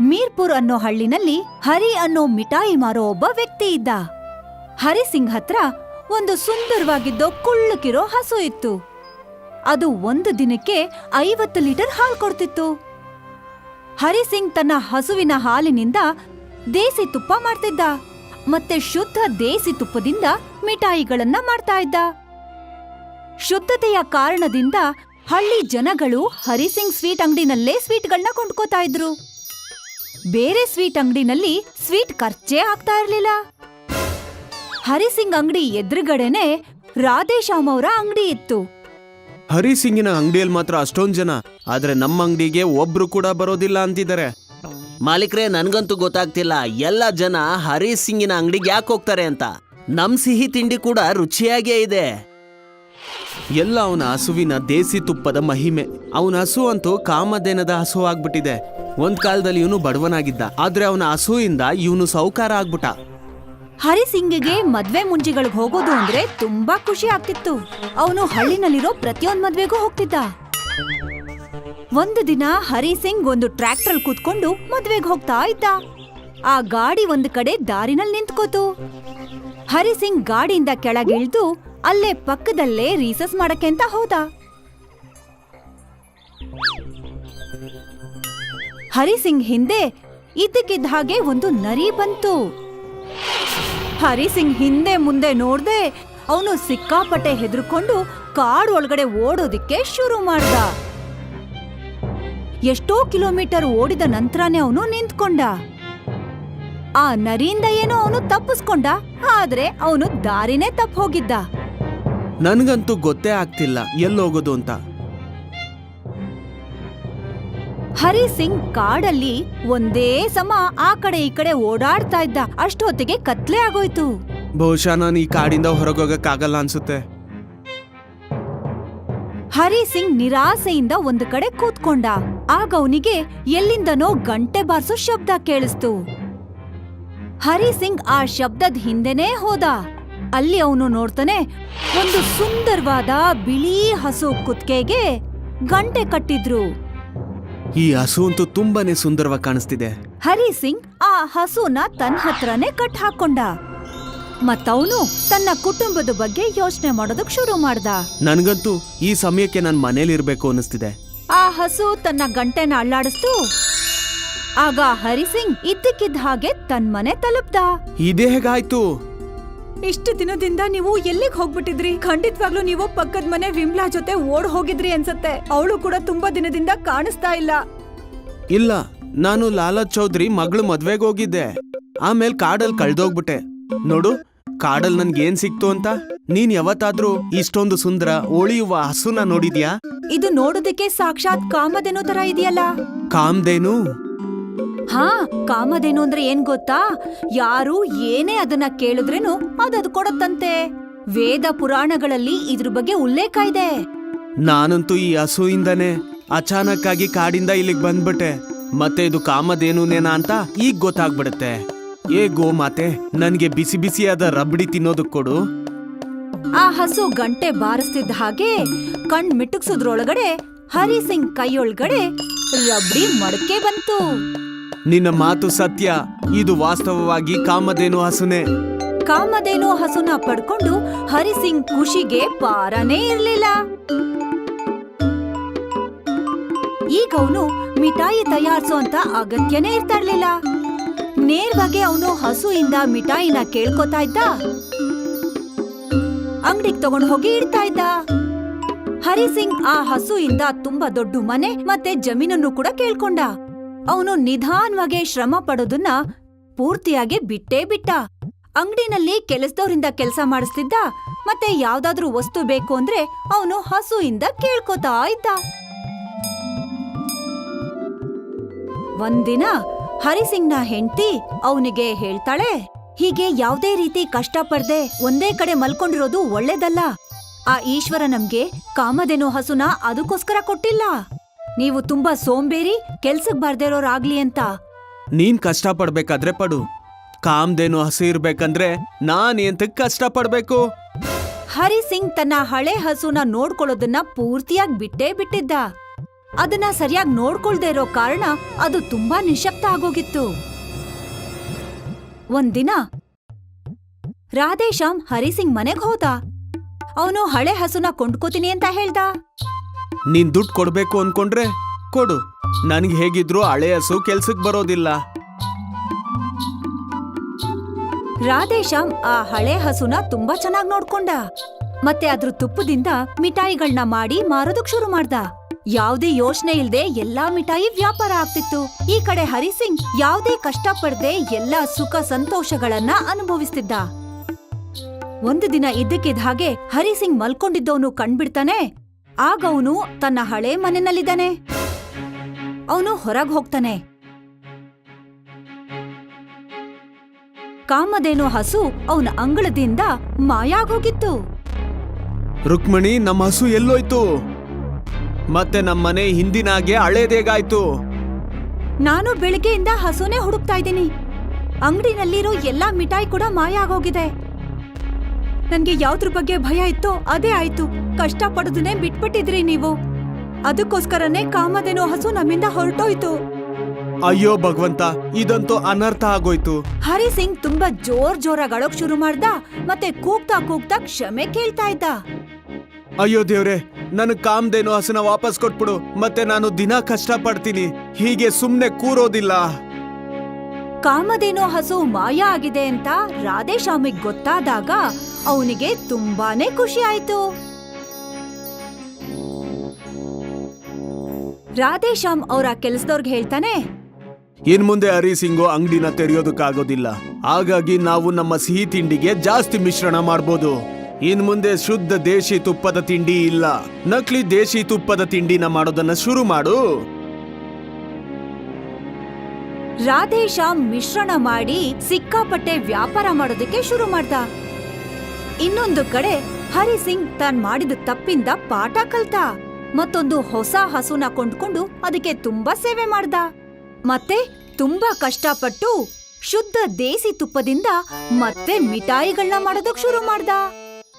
ಮೀರ್ಪುರ್ ಅನ್ನೋ ಹಳ್ಳಿನಲ್ಲಿ ಹರಿ ಅನ್ನೋ ಮಿಠಾಯಿ ಮಾರೋ ಒಬ್ಬ ವ್ಯಕ್ತಿ ಇದ್ದ. ಹರಿಸಿಂಗ್ ಹತ್ರ ಒಂದು ಸುಂದರವಾಗಿದ್ದೋ ಕುಳ್ಳುಕಿರೋ ಹಸು ಇತ್ತು. ಅದು ಒಂದು ದಿನಕ್ಕೆ ಐವತ್ತು ಲೀಟರ್ ಹಾಲು ಕೊಡ್ತಿತ್ತು. ಹರಿಸಿಂಗ್ ತನ್ನ ಹಸುವಿನ ಹಾಲಿನಿಂದ ದೇಸಿ ತುಪ್ಪ ಮಾಡ್ತಿದ್ದ. ಮತ್ತೆ ಶುದ್ಧ ದೇಸಿ ತುಪ್ಪದಿಂದ ಮಿಠಾಯಿಗಳನ್ನ ಮಾಡ್ತಾ ಇದ್ದ. ಶುದ್ಧತೆಯ ಕಾರಣದಿಂದ ಹಳ್ಳಿ ಜನಗಳು ಹರಿಸಿಂಗ್ ಸ್ವೀಟ್ ಅಂಗಡಿನಲ್ಲೇ ಸ್ವೀಟ್ಗಳನ್ನ ಕೊಂಡ್ಕೋತಾ ಇದ್ರು. ಬೇರೆ ಸ್ವೀಟ್ ಅಂಗಡಿನಲ್ಲಿ ಸ್ವೀಟ್ ಖರ್ಚೇ ಆಗ್ತಾ ಇರ್ಲಿಲ್ಲ. ಹರಿಸಿಂಗ್ ಅಂಗಡಿ ಎದುರುಗಡೆನೆ ರಾಧೇಶ್ಯಾಮ್ ಅವರ ಅಂಗಡಿ ಇತ್ತು. ಹರಿಸಿಂಗಿನ ಅಂಗಡಿಯಲ್ಲಿ ಮಾತ್ರ ಅಷ್ಟೊಂದ್ ಜನ ಆದ್ರೆ ನಮ್ಮ ಅಂಗಡಿಗೆ ಒಬ್ರು ಕೂಡ ಬರೋದಿಲ್ಲ ಅಂತಿದ್ದಾರೆ. ಮಾಲೀಕ್ರೆ ನನ್ಗಂತೂ ಗೊತ್ತಾಗ್ತಿಲ್ಲ ಎಲ್ಲ ಜನ ಹರಿಸಿಂಗಿನ ಅಂಗಡಿಗೆ ಯಾಕೆ ಹೋಗ್ತಾರೆ ಅಂತ. ನಮ್ ಸಿಹಿ ತಿಂಡಿ ಕೂಡ ರುಚಿಯಾಗೇ ಇದೆ. ಎಲ್ಲ ಅವನ ಹಸುವಿನ ದೇಸಿ ತುಪ್ಪದ ಮಹಿಮೆ. ಅವನ ಹಸು ಅಂತೂ ಕಾಮಧೇನದ ಹಸು ಆಗ್ಬಿಟ್ಟಿದೆ. ಒಂದ್ ಕಾಲದಲ್ಲಿ ಇವನು ಬಡವನಾಗಿದ್ದ. ಆದ್ರೆ ಅವನ ಹಸುವಿಂದ ಇವನು ಸೌಕಾರ ಆಗ್ಬಿಟ್ಟ. ಹರಿಸಿಂಗಿಗೆ ಮದ್ವೆ ಮುಂಜಿಗಳಿಗೆ ಹೋಗೋದು ಅಂದ್ರೆ ತುಂಬಾ ಖುಷಿ ಆಗ್ತಿತ್ತು. ಅವನು ಹಳ್ಳಿನಲ್ಲಿರೋ ಪ್ರತಿಯೊಂದ್ ಮದ್ವೆಗೂ ಹೋಗ್ತಿದ್ದ. ಒಂದು ದಿನ ಹರಿಸಿಂಗ್ ಒಂದು ಟ್ರ್ಯಾಕ್ಟರ್ ಕೂತ್ಕೊಂಡು ಮದ್ವೆಗೆ ಹೋಗ್ತಾ ಇದ್ದ. ಆ ಗಾಡಿ ಒಂದು ಕಡೆ ದಾರಿನಲ್ಲಿ ನಿಂತ್ಕೋತು. ಹರಿಸಿಂಗ್ ಗಾಡಿಯಿಂದ ಕೆಳಗಿಳ್ದು ಅಲ್ಲೇ ಪಕ್ಕದಲ್ಲೇ ರೀಸಸ್ ಮಾಡಕ್ಕೆ ಅಂತ ಹೋದ? ಹರಿಸಿಂಗ್ ಹಿಂದೆ ಇದ್ದಕ್ಕಿದ್ದ ಹಾಗೆ ಒಂದು ನರಿ ಬಂತು. ಹರಿಸಿಂಗ್ ಹಿಂದೆ ಮುಂದೆ ನೋಡ್ದೆ ಅವನು ಸಿಕ್ಕಾಪಟ್ಟೆ ಹೆದರ್ಕೊಂಡು ಕಾಡು ಒಳಗಡೆ ಓಡೋದಿಕ್ಕೆ ಶುರು ಮಾಡ್ದ. ಎಷ್ಟೋ ಕಿಲೋಮೀಟರ್ ಓಡಿದ ನಂತರನೇ ಅವನು ನಿಂತ್ಕೊಂಡ. ಆ ನರಿಯಿಂದ ಏನೋ ಅವನು ತಪ್ಪಿಸ್ಕೊಂಡ, ಆದ್ರೆ ಅವನು ದಾರಿನೇ ತಪ್ಪ ಹೋಗಿದ್ದ. ನನ್ಗಂತೂ ಗೊತ್ತೇ ಆಗ್ತಿಲ್ಲ ಎಲ್ಲೋಗೋದು ಅಂತ. ಹರಿ ಸಿಂಗ್ ಕಾಡಲ್ಲಿ ಒಂದೇ ಸಮ ಆ ಕಡೆ ಈ ಕಡೆ ಓಡಾಡ್ತಾ ಇದ್ದ. ಅಷ್ಟೊತ್ತಿಗೆ ಕತ್ಲೆ ಆಗೋಯ್ತು. ಬಹುಶಃ ನಾನು ಈ ಕಾಡಿಂದ ಹೊರಗೋಗಕ್ಕಾಗಲ್ಲ ಅನ್ಸುತ್ತೆ. ಹರಿ ಸಿಂಗ್ ನಿರಾಸೆಯಿಂದ ಒಂದು ಕಡೆ ಕೂತ್ಕೊಂಡ. ಆಗ ಅವನಿಗೆ ಎಲ್ಲಿಂದನೋ ಗಂಟೆ ಬಾರಿಸೋ ಶಬ್ದ ಕೇಳಿಸ್ತು. ಹರಿ ಸಿಂಗ್ ಆ ಶಬ್ದದ ಹಿಂದೆನೇ ಹೋದ. ಅಲ್ಲಿ ಅವನು ನೋಡ್ತಾನೆ ಒಂದು ಸುಂದರವಾದ ಬಿಳಿ ಹಸು ಕುತ್ಕೆಗೆ ಗಂಟೆ ಕಟ್ಟಿದ್ರು. ಈ ಹಸು ಅಂತೂ ತುಂಬಾನೇ ಸುಂದರವಾಗಿ ಕಾಣಿಸ್ತಿದೆ. ಹರಿ ಸಿಂಗ್ ಆ ಹಸುನ ತನ್ನ ಹತ್ರನೇ ಕಟ್ ಹಾಕೊಂಡ. ಮತ್ತವನು ತನ್ನ ಕುಟುಂಬದ ಬಗ್ಗೆ ಯೋಚನೆ ಮಾಡೋದಕ್ ಶುರು ಮಾಡ್ದ. ನನ್ಗಂತೂ ಈ ಸಮಯಕ್ಕೆ ನಾನು ಮನೇಲಿ ಇರ್ಬೇಕು ಅನಿಸ್ತಿದೆ ಆ ಹಸು ತನ್ನ ಗಂಟೆನ ಅಳ್ಳಾಡಿಸ್ತು ಆಗ ಹರಿಸಿಂಗ್ ಇದ್ದಕ್ಕಿದ್ದ ಹಾಗೆ ತನ್ ಮನೆ ತಲುಪ್ದ. ಇದೇ ಹೇಗಾಯ್ತು? ಇಷ್ಟು ದಿನದಿಂದ ನೀವು ಎಲ್ಲಿಗೆ ಹೋಗ್ಬಿಟ್ಟಿದ್ರಿ? ಖಂಡಿತವಾಗ್ಲೂ ನೀವು ಪಕ್ಕದ ಮನೆ ವಿಮ್ಲಾ ಜೊತೆ ಓಡ್ ಹೋಗಿದ್ರಿ ಅನ್ಸತ್ತೆ. ಅವಳು ಕೂಡ ತುಂಬಾ ದಿನದಿಂದ ಕಾಣಿಸ್ತಾ ಇಲ್ಲ. ಇಲ್ಲ ನಾನು ಲಾಲಾ ಚೌಧರಿ ಮಗಳು ಮದ್ವೆಗೆ ಹೋಗಿದ್ದೆ. ಆಮೇಲೆ ಕಾಡಲ್ಲಿ ಕಳ್ದೋಗ್ಬಿಟ್ಟೆ. ನೋಡು ಕಾಡಲ್ ನನ್ಗೆ ಏನ್ ಸಿಕ್ತು ಅಂತ? ನೀನ್ ಯಾವತ್ತಾದ್ರೂ ಇಷ್ಟೊಂದು ಸುಂದರ ಒಳಿಯುವ ಹಸುನ ನೋಡಿದ್ಯಾ? ಇದು ನೋಡೋದಕ್ಕೆ ಸಾಕ್ಷಾತ್ ಕಾಮಧೇನು ತರ ಇದೆಯಲ್ಲ? ಕಾಮ್ದೇನು? ಹಾ ಕಾಮಧೇನು ಅಂದ್ರೆ ಏನ್ ಗೊತ್ತಾ? ಯಾರು ಏನೇ ಅದನ್ನ ಕೇಳಿದ್ರೇನು ಅದದು ಕೊಡತ್ತಂತೆ. ವೇದ ಪುರಾಣಗಳಲ್ಲಿ ಇದ್ರ ಬಗ್ಗೆ ಉಲ್ಲೇಖ ಇದೆ. ನಾನಂತೂ ಈ ಹಸುವಿಂದನೇ ಅಚಾನಕ್ ಆಗಿ ಕಾಡಿಂದ ಇಲ್ಲಿಗೆ ಬಂದ್ಬಿಟ್ಟೆ. ಮತ್ತೆ ಇದು ಕಾಮಧೇನುನೇನಾ ಅಂತ ಈಗ ಗೊತ್ತಾಗ್ಬಿಡುತ್ತೆ. ಏ ಗೋ ಮಾತೆ ನನ್ಗೆ ಬಿಸಿ ಬಿಸಿಯಾದ ರಬಡಿ ತಿನ್ನೋದಕ್ ಕೊಡು. ಆ ಹಸು ಗಂಟೆ ಬಾರಿಸ್ತಿದ್ದ ಹಾಗೆ ಕಣ್ ಮಿಟುಕ್ಸೋದ್ರೊಳಗಡೆ ಹರಿಸಿಂಗ್ ಕೈಯೊಳಗಡೆ ರಬ್ಡಿ ಮಡಕೆ ಬಂತು. ನಿನ್ನ ಮಾತು ಸತ್ಯ. ಇದು ವಾಸ್ತವವಾಗಿ ಕಾಮಧೇನು ಹಸುನೆ. ಕಾಮಧೇನು ಹಸುನ ಪಡ್ಕೊಂಡು ಹರಿಸಿಂಗ್ ಖುಷಿಗೆ ಪಾರನೇ ಇರ್ಲಿಲ್ಲ. ಈಗ ಅವನು ಮಿಠಾಯಿ ತಯಾರಿಸೋ ಅಂತ ಅಗತ್ಯನೇ ಇರ್ತಾ ಇರ್ಲಿಲ್ಲ ನೇರವಾಗಿ ಅವನು ಹಸುವಿಂದ ಮಿಠಾಯಿನ ಕೇಳ್ಕೊತಾ ಇದ್ದ. ಅಂಗಡಿಗೆ ತಗೊಂಡು ಹೋಗಿ ಇಡ್ತಾ ಇದ್ದ. ಹರಿಸಿಂಗ್ ಆ ಹಸುವಿಂದ ತುಂಬಾ ದೊಡ್ಡ ಮನೆ ಮತ್ತೆ ಜಮೀನನ್ನು ಕೂಡ ಕೇಳ್ಕೊಂಡ. ಅವನು ನಿಧಾನವಾಗಿ ಶ್ರಮ ಪಡೋದನ್ನ ಪೂರ್ತಿಯಾಗಿ ಬಿಟ್ಟೇ ಬಿಟ್ಟ. ಅಂಗಡಿನಲ್ಲಿ ಕೆಲಸದವರಿಂದ ಕೆಲಸ ಮಾಡಿಸ್ತಿದ್ದ, ಮತ್ತೆ ಯಾವ್ದಾದ್ರೂ ವಸ್ತು ಬೇಕು ಅಂದ್ರೆ ಅವನು ಹಸುವಿಂದ ಕೇಳ್ಕೊತಾ ಇದ್ದ. ಒಂದಿನ ಹರಿಸಿಂಗ್ನ ಹೆಂಡತಿ ಅವನಿಗೆ ಹೇಳ್ತಾಳೆ, ಹೀಗೆ ಯಾವ್ದೇ ರೀತಿ ಕಷ್ಟ ಪಡ್ದೆ ಒಂದೇ ಕಡೆ ಮಲ್ಕೊಂಡಿರೋದು ಒಳ್ಳೇದಲ್ಲ. ಆ ಈಶ್ವರ ನಮ್ಗೆ ಕಾಮಧೇನು ಹಸುನ ಅದಕ್ಕೋಸ್ಕರ ಕೊಟ್ಟಿಲ್ಲ. ನೀವು ತುಂಬಾ ಸೋಂಬೇರಿ ಕೆಲ್ಸಕ್ ಬರ್ದೇ ಇರೋರಾಗ್ಲಿ ಅಂತ. ನೀನ್ ಕಷ್ಟ ಪಡ್ಬೇಕಾದ್ರೆ ಪಡು. ಕಾಮ್ದೇನು ಹಸು ಇರ್ಬೇಕಂದ್ರೆ ನಾನ್ ಎಂತಕ್ ಕಷ್ಟ ಪಡ್ಬೇಕು ಹರಿ ಸಿಂಗ್ ತನ್ನ ಹಳೆ ಹಸುನ ನೋಡ್ಕೊಳ್ಳೋದನ್ನ ಪೂರ್ತಿಯಾಗಿ ಬಿಟ್ಟೇ ಬಿಟ್ಟಿದ್ದ. ಅದನ್ನ ಸರಿಯಾಗಿ ನೋಡ್ಕೊಳ್ದೆ ಇರೋ ಕಾರಣ ಅದು ತುಂಬಾ ನಿಶಬ್ದ ಆಗೋಗಿತ್ತು. ಒಂದಿನ ರಾಧೇಶ್ಯಾಮ್ ಹರಿಸಿಂಗ್ ಮನೆಗ್ ಹೋದ. ಅವನು ಹಳೆ ಹಸುನ ಕೊಂಡ್ಕೋತೀನಿ ಅಂತ ಹೇಳ್ದ. ನೀನ್ ದುಡ್ಡು ಕೊಡ್ಬೇಕು ಅನ್ಕೊಂಡ್ರೆ ಕೊಡು. ನನ್ಗೆ ಹೇಗಿದ್ರು ಹಳೆ ಹಸು ಕೆಲ್ಸಕ್ ಬರೋದಿಲ್ಲ. ರಾಧೇಶ್ಯಾಮ್ ಆ ಹಳೆ ಹಸುನ ತುಂಬಾ ಚೆನ್ನಾಗ್ ನೋಡ್ಕೊಂಡ. ಮತ್ತೆ ಅದ್ರ ತುಪ್ಪದಿಂದ ಮಿಠಾಯಿಗಳನ್ನ ಮಾಡಿ ಮಾರೋದಕ್ ಶುರು ಮಾಡ್ದ. ಯಾವ್ದೇ ಯೋಚನೆ ಇಲ್ದೆ ಎಲ್ಲಾ ಮಿಠಾಯಿ ವ್ಯಾಪಾರ ಆಗ್ತಿತ್ತು. ಈ ಕಡೆ ಹರಿಸಿಂಗ್ ಯಾವ್ದೇ ಕಷ್ಟ ಪಡ್ದೆ ಎಲ್ಲಾ ಸುಖ ಸಂತೋಷಗಳನ್ನ ಅನುಭವಿಸ್ತಿದ್ದ. ಒಂದು ದಿನ ಇದ್ದಕ್ಕಿದ್ದ ಹಾಗೆ ಹರಿಸಿಂಗ್ ಮಲ್ಕೊಂಡಿದ್ದವನು ಕಣ್ಬಿಡ್ತಾನೆ ಆಗ ಅವನು ತನ್ನ ಹಳೆ ಮನೆಯಲ್ಲಿದ್ದಾನೆ. ಅವನು ಹೊರಗೆ ಹೋಗ್ತಾನೆ. ಕಾಮಧೇನು ಹಸು ಅವನ ಅಂಗಳದಿಂದ ಮಾಯಾಗೋಗಿತ್ತು. ರುಕ್ಮಣಿ ನಮ್ಮ ಹಸು ಎಲ್ಲೋಯ್ತು. ಮತ್ತೆ ನಮ್ಮನೆ ಹಿಂದಿನಾಗೆ ಹಳೇದೇಗಾಯ್ತು. ನಾನು ಬೆಳಿಗ್ಗೆಯಿಂದ ಹಸುನೇ ಹುಡುಕ್ತಾ ಇದ್ದೀನಿ. ಅಂಗಡಿನಲ್ಲಿರೋ ಎಲ್ಲಾ ಮಿಠಾಯಿ ಕೂಡ ಮಾಯ ಆಗೋಗಿದೆ ನನ್ಗೆ ಯಾವ್ದ್ರ ಬಗ್ಗೆ ಭಯ ಇತ್ತೋ ಅದೇ ಆಯ್ತು. ಕಷ್ಟ ಪಡೋದನ್ನೇ ಬಿಟ್ಬಿಟ್ಟಿದ್ರಿ ನೀವು. ಅದಕ್ಕೋಸ್ಕರನೇ ಕಾಮಧೇನು ಹಸು ನಮ್ಮಿಂದ ಹೊರಟೋಯ್ತು. ಅಯ್ಯೋ ಭಗವಂತ ಇದಂತೂ ಅನರ್ಥ ಆಗೋಯ್ತು. ಹರಿ ಸಿಂಗ್ ತುಂಬಾ ಜೋರ್ ಜೋರಾಗಿ ಅಳೋಕ್ ಶುರು ಮಾಡ್ದ ಮತ್ತೆ ಕೂಗ್ತಾ ಕೂಗ್ತಾ ಕ್ಷಮೆ ಕೇಳ್ತಾ ಇದ್ದ. ಅಯ್ಯೋ ದೇವ್ರೆ ನನ್ ಕಾಮ್ದೇನು ಹಸುನ ವಾಪಸ್ ಕೊಟ್ಬಿಡು ಮತ್ತೆ ನಾನು ದಿನ ಕಷ್ಟ ಪಡ್ತೀನಿ ಹೀಗೆ ಸುಮ್ನೆ ಕೂರೋದಿಲ್ಲ. ಕಾಮಧೇನು ಹಸು ಮಾಯ ಆಗಿದೆ ಅಂತ ರಾಧೇಶ್ಯಾಮಿಗ್ ಗೊತ್ತಾದಾಗ ಅವನಿಗೆ ತುಂಬಾನೇ ಖುಷಿ ಆಯ್ತು. ರಾಧೇಶ್ಯಾಮ್ ಅವರ ಕೆಲ್ಸದವ್ರಿಗೆ ಹೇಳ್ತಾನೆ, ಇನ್ ಮುಂದೆ ಹರಿ ಸಿಂಗು ಅಂಗಡಿನ ತೆರೆಯೋದಕ್ಕಾಗೋದಿಲ್ಲ. ಹಾಗಾಗಿ ನಾವು ನಮ್ಮ ಸಿಹಿ ತಿಂಡಿಗೆ ಜಾಸ್ತಿ ಮಿಶ್ರಣ ಮಾಡ್ಬೋದು. ಇನ್ ಮುಂದೆ ಶುದ್ಧ ದೇಶಿ ತುಪ್ಪದ ತಿಂಡಿ ಇಲ್ಲ. ನಕಲಿ ದೇಶಿ ತುಪ್ಪದ ತಿಂಡಿನ ಮಾಡೋದನ್ನ ಶುರು ಮಾಡು. ರಾಧೇಶ್ಯಾಮ್ ಮಿಶ್ರಣ ಮಾಡಿ ಸಿಕ್ಕಾಪಟ್ಟೆ ವ್ಯಾಪಾರ ಮಾಡೋದಕ್ಕೆ ಶುರು ಮಾಡ್ದ. ಇನ್ನೊಂದು ಕಡೆ ಹರಿ ಸಿಂಗ್ ತಾನ್ ಮಾಡಿದ ತಪ್ಪಿಂದ ಪಾಠ ಕಲ್ತ. ಮತ್ತೊಂದು ಹೊಸ ಹಸುನ ಕೊಂಡ್ಕೊಂಡು ಅದಕ್ಕೆ ತುಂಬಾ ಸೇವೆ ಮಾಡ್ದ. ಮತ್ತೆ ತುಂಬಾ ಕಷ್ಟಪಟ್ಟು ಶುದ್ಧ ದೇಸಿ ತುಪ್ಪದಿಂದ ಮತ್ತೆ ಮಿಠಾಯಿಗಳನ್ನ ಮಾಡೋದಕ್ ಶುರು ಮಾಡ್ದ.